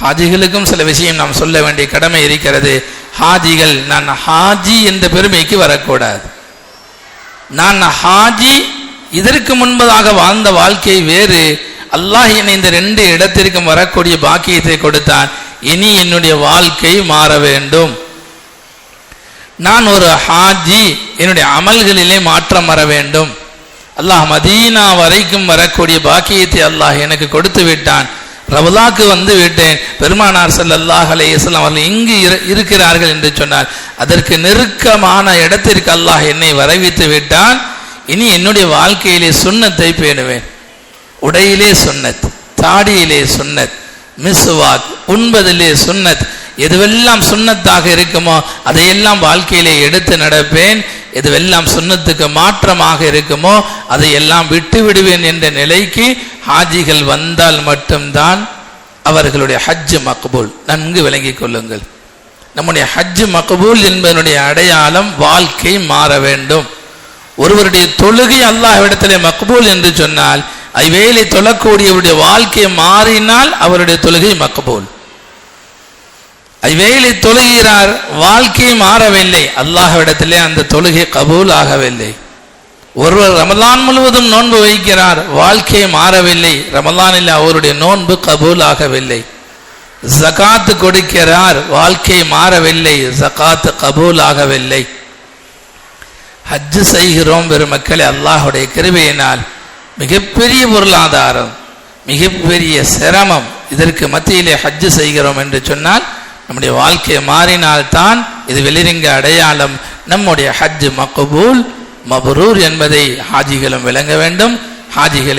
ஹாஜிகளுக்கும் சில விஷயம் நாம் சொல்ல வேண்டிய கடமை இருக்கிறது. ஹாஜிகள் நான் ஹாஜி என்ற பெருமைக்கு வரக்கூடாது. நான் ஹாஜி இதற்கு முன்பதாக வாழ்ந்த வாழ்க்கை வேறு. அல்லாஹ் என்னை இந்த ரெண்டு இடத்திற்கும் வரக்கூடிய பாக்கியத்தை கொடுத்தான். இனி என்னுடைய வாழ்க்கை மாற வேண்டும். நான் ஒரு ஹாஜி என்னுடைய அமல்களிலே மாற்றம் வர வேண்டும். அல்லாஹ் மதீனா வரைக்கும் வரக்கூடிய பாக்கியத்தை அல்லாஹ் எனக்கு கொடுத்து விட்டான். ரவுலாக்கு வந்து விட்டேன். பெருமானார் ஸல்லல்லாஹு அலே இஸ்லாம் அவர்கள் இங்கு இரு- இருக்கிறார்கள் என்று சொன்னார். அதற்கு நெருக்கமான இடத்திற்கு அல்லாஹ் என்னை வரவித்து விட்டான். இனி என்னுடைய வாழ்க்கையிலே சுண்ணத்தை பேணுவேன். உடையிலே சுன்னத் தாடியிலே சுன்னத் மிஸ்வாக் உண்பதிலே சுண்ணத் எதுவெல்லாம் சுண்ணத்தாக இருக்குமோ அதையெல்லாம் வாழ்க்கையிலே எடுத்து நடப்பேன். எதுவெல்லாம் சுண்ணத்துக்கு மாற்றமாக இருக்குமோ அதையெல்லாம் விட்டு விடுவேன் என்ற நிலைக்கு ஹாஜிகள் வந்தால் மட்டும்தான் அவர்களுடைய ஹஜ்ஜு மக்பூல். நன்கு விளங்கிக் கொள்ளுங்கள். நம்முடைய ஹஜ்ஜு மக்பூல் என்பதனுடைய அடையாளம் வாழ்க்கை மாற வேண்டும். ஒருவருடைய தொழுகை அல்லாஹ்விடத்திலே மக்பூல் என்று சொன்னால் ஐவேளை தொழக்கூடியவருடைய வாழ்க்கை மாறினால் அவருடைய தொழுகை மக்பூல். ஐவேளை தொழுகிறார் வாழ்க்கை மாறவில்லை. அல்லாஹ்விடத்திலே அந்த தொழுகை கபூல் ஆகவில்லை. ஒருவர் ரமலான் முழுவதும் நோன்பு வைக்கிறார் வாழ்க்கை மாறவில்லை. ரமலானில் அவருடைய நோன்பு கபூல் ஆகவில்லை ஜகாத்து கொடுக்கிறார் வாழ்க்கை மாறவில்லை. ஜகாத்து கபூல் ஆகவில்லை ஹஜ்ஜு செய்கிறோம் பெருமக்களே அல்லாஹுடைய கிருபையினால். மிகப்பெரிய பொருளாதாரம் மிகப்பெரிய சிரமம். இதற்கு மத்தியிலே ஹஜ்ஜு செய்கிறோம் என்று சொன்னால் நம்முடைய வாழ்க்கை மாறினால்தான் இது வெளிரங்க அடையாளம். நம்முடைய ஹஜ் மக்கபூல் மபரூர் என்பதை ஹாஜிகளும் விளங்க வேண்டும். ஹாஜிகளை